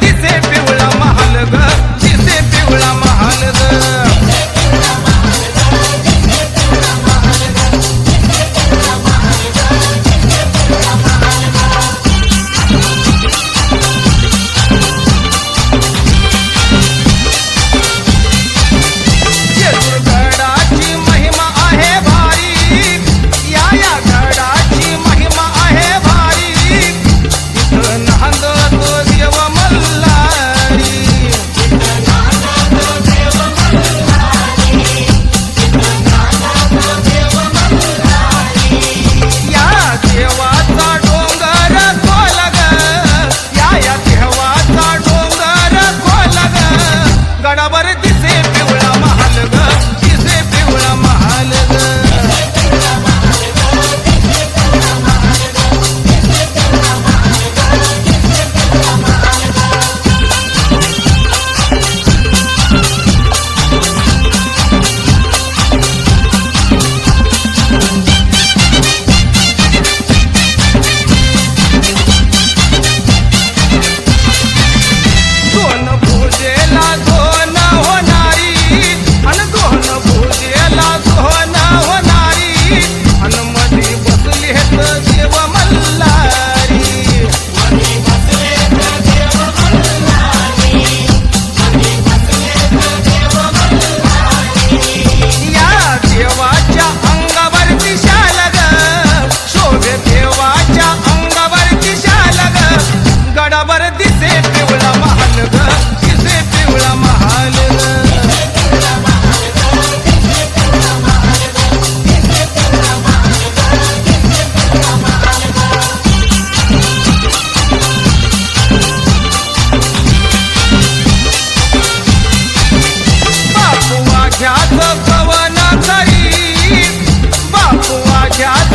दिसे पिवळा महाल ग दिसे पिवळा महाल ग